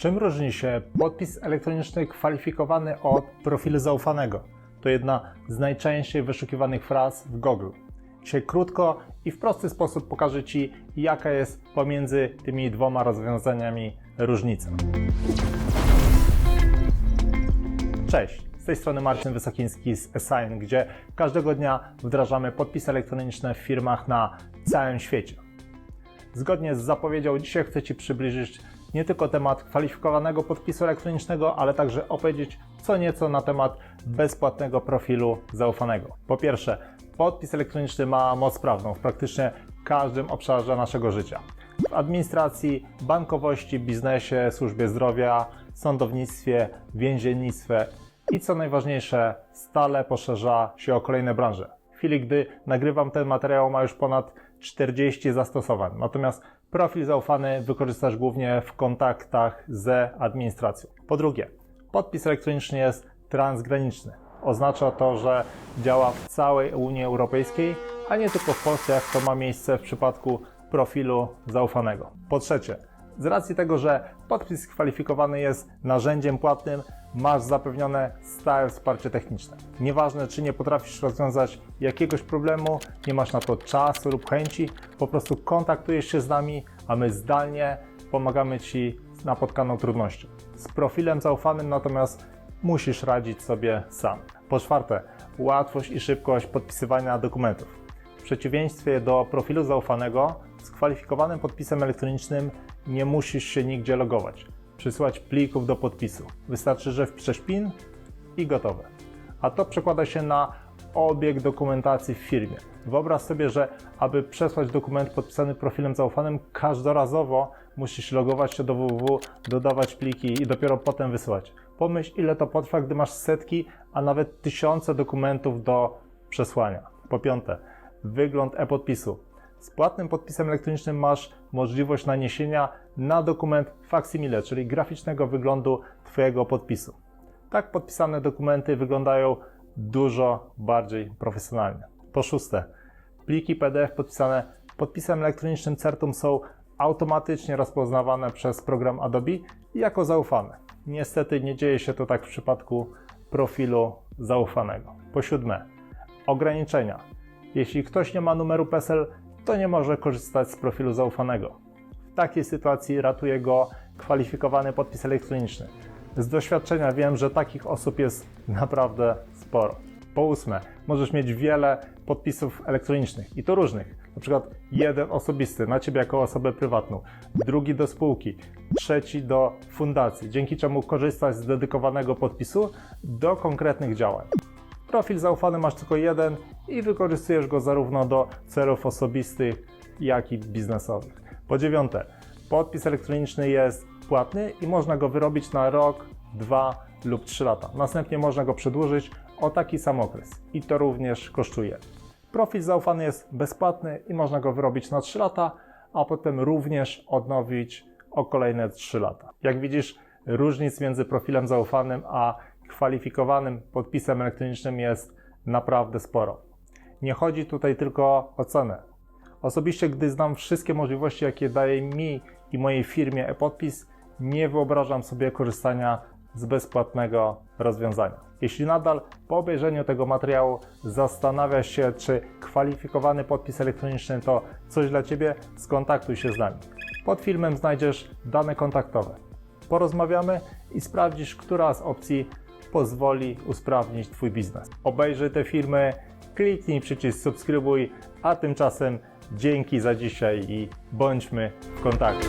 Czym różni się podpis elektroniczny kwalifikowany od profilu zaufanego? To jedna z najczęściej wyszukiwanych fraz w Google. Dzisiaj krótko i w prosty sposób pokażę Ci, jaka jest pomiędzy tymi dwoma rozwiązaniami różnica. Cześć, z tej strony Marcin Wysokiński z Assign, gdzie każdego dnia wdrażamy podpisy elektroniczne w firmach na całym świecie. Zgodnie z zapowiedzią, dzisiaj chcę Ci przybliżyć nie tylko temat kwalifikowanego podpisu elektronicznego, ale także opowiedzieć co nieco na temat bezpłatnego profilu zaufanego. Po pierwsze, podpis elektroniczny ma moc prawną w praktycznie każdym obszarze naszego życia. W administracji, bankowości, biznesie, służbie zdrowia, sądownictwie, więziennictwie i co najważniejsze, stale poszerza się o kolejne branże. W chwili, gdy nagrywam ten materiał, ma już ponad 40 zastosowań. Natomiast profil zaufany wykorzystasz głównie w kontaktach z administracją. Po drugie, podpis elektroniczny jest transgraniczny. Oznacza to, że działa w całej Unii Europejskiej, a nie tylko w Polsce, jak to ma miejsce w przypadku profilu zaufanego. Po trzecie, z racji tego, że podpis kwalifikowany jest narzędziem płatnym, masz zapewnione stałe wsparcie techniczne. Nieważne, czy nie potrafisz rozwiązać jakiegoś problemu, nie masz na to czasu lub chęci, po prostu kontaktujesz się z nami, a my zdalnie pomagamy Ci z napotkaną trudnością. Z profilem zaufanym natomiast musisz radzić sobie sam. Po czwarte, łatwość i szybkość podpisywania dokumentów. W przeciwieństwie do profilu zaufanego, z kwalifikowanym podpisem elektronicznym nie musisz się nigdzie logować, przysyłać plików do podpisu. Wystarczy, że wpiszesz PIN i gotowe. A to przekłada się na obieg dokumentacji w firmie. Wyobraź sobie, że aby przesłać dokument podpisany profilem zaufanym, każdorazowo musisz logować się do www, dodawać pliki i dopiero potem wysyłać. Pomyśl, ile to potrwa, gdy masz setki, a nawet tysiące dokumentów do przesłania. Po piąte, wygląd e-podpisu. Z płatnym podpisem elektronicznym masz możliwość naniesienia na dokument facsimile, czyli graficznego wyglądu Twojego podpisu. Tak podpisane dokumenty wyglądają dużo bardziej profesjonalnie. Po szóste, pliki PDF podpisane podpisem elektronicznym Certum są automatycznie rozpoznawane przez program Adobe jako zaufane. Niestety nie dzieje się to tak w przypadku profilu zaufanego. Po siódme, ograniczenia. Jeśli ktoś nie ma numeru PESEL, to nie może korzystać z profilu zaufanego. W takiej sytuacji ratuje go kwalifikowany podpis elektroniczny. Z doświadczenia wiem, że takich osób jest naprawdę sporo. Po ósme, możesz mieć wiele podpisów elektronicznych i to różnych. Na przykład jeden osobisty na ciebie jako osobę prywatną, drugi do spółki, trzeci do fundacji, dzięki czemu korzystasz z dedykowanego podpisu do konkretnych działań. Profil zaufany masz tylko jeden i wykorzystujesz go zarówno do celów osobistych, jak i biznesowych. Po dziewiąte, podpis elektroniczny jest płatny i można go wyrobić na rok, dwa lub trzy lata. Następnie można go przedłużyć o taki sam okres i to również kosztuje. Profil zaufany jest bezpłatny i można go wyrobić na 3 lata, a potem również odnowić o kolejne 3 lata. Jak widzisz, różnic między profilem zaufanym a kwalifikowanym podpisem elektronicznym jest naprawdę sporo. Nie chodzi tutaj tylko o cenę. Osobiście, gdy znam wszystkie możliwości, jakie daje mi i mojej firmie e-podpis, nie wyobrażam sobie korzystania z bezpłatnego rozwiązania. Jeśli nadal po obejrzeniu tego materiału zastanawiasz się, czy kwalifikowany podpis elektroniczny to coś dla Ciebie, skontaktuj się z nami. Pod filmem znajdziesz dane kontaktowe. Porozmawiamy i sprawdzisz, która z opcji pozwoli usprawnić Twój biznes. Obejrzyj te filmy, kliknij przycisk subskrybuj, a tymczasem dzięki za dzisiaj i bądźmy w kontakcie.